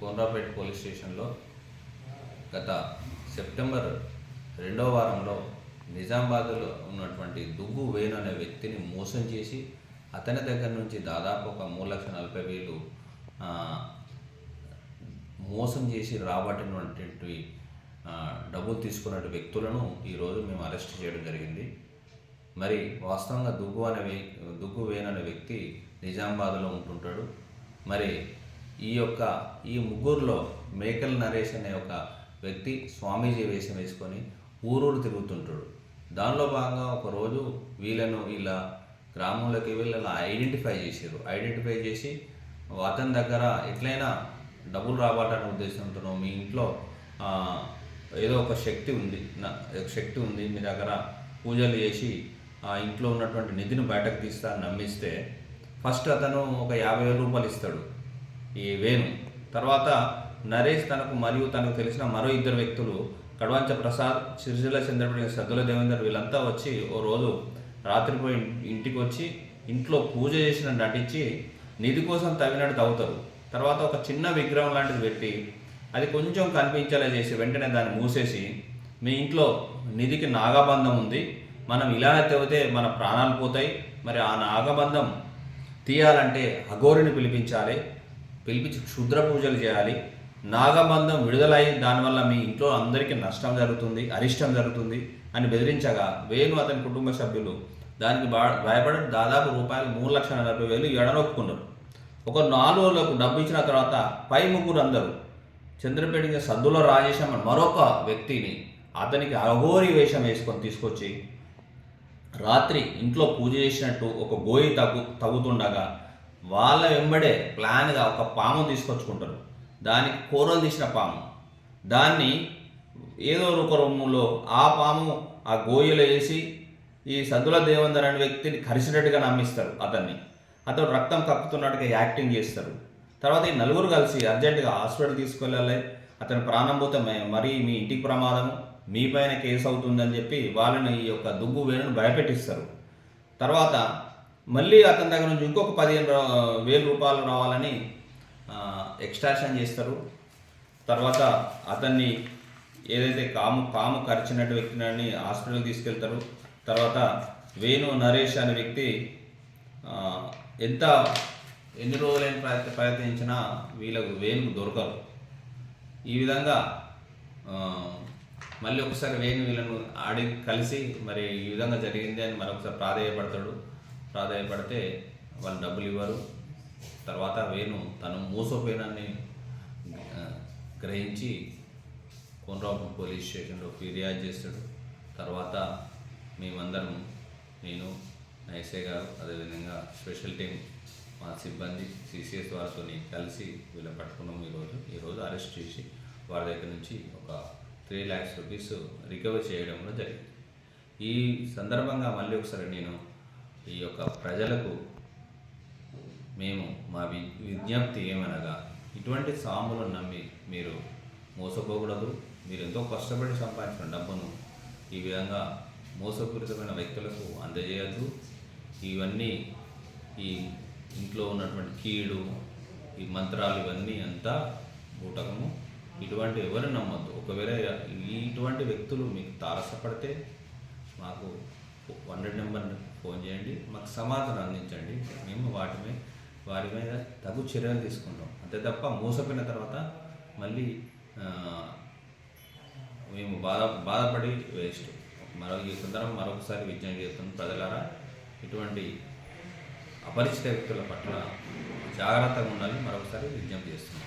Konaraopet police స్టేషన్లో గత September రెండవ వారంలో నిజామాబాద్లో ఉన్నటువంటి దుగ్గు వేణు అనే వ్యక్తిని మోసం చేసి అతని దగ్గర నుంచి దాదాపు ఒక మూడు లక్షల నలభై వేలు మోసం చేసి రాబట్టినటువంటి డబ్బులు తీసుకున్న వ్యక్తులను ఈరోజు మేము అరెస్ట్ చేయడం జరిగింది. మరి వాస్తవంగా దుగ్గు అనే దుగ్గు వేన్ అనే వ్యక్తి నిజామాబాద్లో ఉంటుంటాడు. మరి ఈ యొక్క ఈ ముగ్గురులో మేకల్ నరేష్ అనే ఒక వ్యక్తి స్వామీజీ వేషం వేసుకొని ఊరూరు తిరుగుతుంటాడు. దానిలో భాగంగా ఒకరోజు వీళ్ళను ఇలా గ్రామంలోకి వీళ్ళని ఐడెంటిఫై చేశారు. ఐడెంటిఫై చేసి అతని దగ్గర ఎట్లయినా డబ్బులు రాబట్టాలనే ఉద్దేశంతో మీ ఇంట్లో ఏదో ఒక శక్తి ఉంది నా శక్తి ఉంది మీ దగ్గర పూజలు చేసి ఆ ఇంట్లో ఉన్నటువంటి నిధిని బయటకు తీస్తా నమ్మిస్తే ఫస్ట్ అతను ఒక యాభై వేల రూపాయలు ఇస్తాడు. ఈ వేణు. తర్వాత నరేష్ తనకు మరియు తనకు తెలిసిన మరో ఇద్దరు వ్యక్తులు కడవంచ ప్రసాద్ సిరిసిల్ల చంద్రపడి సద్దుల దేవేందర్ వీళ్ళంతా వచ్చి ఓ రోజు రాత్రిపోయి ఇంటికి వచ్చి ఇంట్లో పూజ చేసిన నటించి నిధి కోసం తవ్వినట్టు తవ్వుతారు. తర్వాత ఒక చిన్న విగ్రహం లాంటిది పెట్టి అది కొంచెం కనిపించేలా చేసి వెంటనే దాన్ని మూసేసి మీ ఇంట్లో నిధికి నాగబంధం ఉంది. మనం ఇలానే తవ్వితే మన ప్రాణాలు పోతాయి. మరి ఆ నాగబంధం తీయాలంటే అఘోరిని పిలిపించాలి. పిలిపించి క్షుద్ర పూజలు చేయాలి. నాగబంధం విడుదలై దానివల్ల మీ ఇంట్లో అందరికీ నష్టం జరుగుతుంది అరిష్టం జరుగుతుంది అని బెదిరించగా వేణు అతని కుటుంబ సభ్యులు దానికి భయపడి దాదాపు రూపాయలు మూడు లక్షల నలభై వేలు ఎడనొప్పుకున్నారు. ఒక నాలుగు రోజులకు డబ్బు ఇచ్చిన తర్వాత పై ముగ్గురు అందరూ చంద్రపేట సద్దుల రాజేశం మరొక వ్యక్తిని అతనికి అఘోరి వేషం వేసుకొని తీసుకొచ్చి రాత్రి ఇంట్లో పూజ చేసినట్టు ఒక గోయి తగ్గు తగ్గుతుండగా వాళ్ళ వెంబడే ప్లాన్గా ఒక పాము తీసుకొచ్చుకుంటారు. దానికి కూరలు తీసిన పాము. దాన్ని ఏదో ఒక రూములో ఆ పాము ఆ గోయలు వేసి ఈ సద్దుల దేవందర్ అనే వ్యక్తిని కరిసినట్టుగా నమ్మిస్తారు అతన్ని. అతను రక్తం కక్కుతున్నట్టుగా యాక్టింగ్ చేస్తారు. తర్వాత ఈ నలుగురు కలిసి అర్జెంటుగా హాస్పిటల్ తీసుకెళ్ళాలి. అతని ప్రాణం పోతే మరీ మీ ఇంటికి ప్రమాదం మీ పైన కేసు అవుతుందని చెప్పి వాళ్ళని ఈ యొక్క దుగ్గు వేణును భయపెట్టిస్తారు. తర్వాత మళ్ళీ అతని దగ్గర నుంచి ఇంకొక పదిహేను వేల రూపాయలు రావాలని ఎక్స్ట్రాక్షన్ చేస్తారు. తర్వాత అతన్ని ఏదైతే కాము కాము కరిచినట్టు వ్యక్తిని హాస్పిటల్కి తీసుకెళ్తారు. తర్వాత వేణు నరేష్ అనే వ్యక్తి ఎంత ఎన్ని రోజులైన ప్రయత్ ప్రయత్నించినా వీళ్ళకు వేణుకు దొరకరు ఈ విధంగా మళ్ళీ ఒకసారి వేణు వీళ్ళను ఆడి కలిసి మరి ఈ విధంగా జరిగింది అని మరొకసారి ప్రాధాయపడతాడు. ప్రాధాయపడితే వాళ్ళు డబ్బులు ఇవ్వరు. తర్వాత వేణు తను మోసపోయినని గ్రహించి కోనరావు పోలీస్ స్టేషన్లో ఫిర్యాదు చేస్తాడు. తర్వాత మేమందరం నేను నైసే గారు అదేవిధంగా స్పెషల్ టీం మా సిబ్బంది సిసిఎస్ వారితో కలిసి వీళ్ళని పట్టుకున్నాం ఈరోజు. ఈరోజు అరెస్ట్ చేసి వారి దగ్గర నుంచి ఒక త్రీ ల్యాక్స్ రూపీస్ రికవర్ చేయడంలో జరిగింది. ఈ సందర్భంగా మళ్ళీ ఒకసారి నేను ఈ యొక్క ప్రజలకు మేము మా వి విజ్ఞప్తి ఏమనగా ఇటువంటి సాములను నమ్మి మీరు మోసపోకూడదు. మీరు ఎంతో కష్టపడి సంపాదించిన డబ్బును ఈ విధంగా మోసపూరితమైన వ్యక్తులకు అందజేయద్దు. ఇవన్నీ ఈ ఇంట్లో ఉన్నటువంటి కీడు ఈ మంత్రాలు ఇవన్నీ అంతా బూటకము. ఇటువంటి ఎవరు నమ్మద్దు. ఒకవేళ ఈ- ఇటువంటి వ్యక్తులు మీకు తారసపడితే మాకు హండ్రెడ్ నెంబర్ ఫోన్ చేయండి మాకు సమాధానం అందించండి. మేము వాటి మీద వారి మీద తగు చర్యలు తీసుకుంటాం. అంతే తప్ప మోసపోయిన తర్వాత మళ్ళీ మేము బాధ బాధపడి వేస్ట్. మరో ఈ సందర్భం మరొకసారి విజ్ఞప్తి చేస్తున్నాం. ప్రజలారా ఇటువంటి అపరిచిత వ్యక్తుల పట్ల జాగ్రత్తగా ఉండాలని మరొకసారి విజ్ఞప్తి చేస్తున్నాం.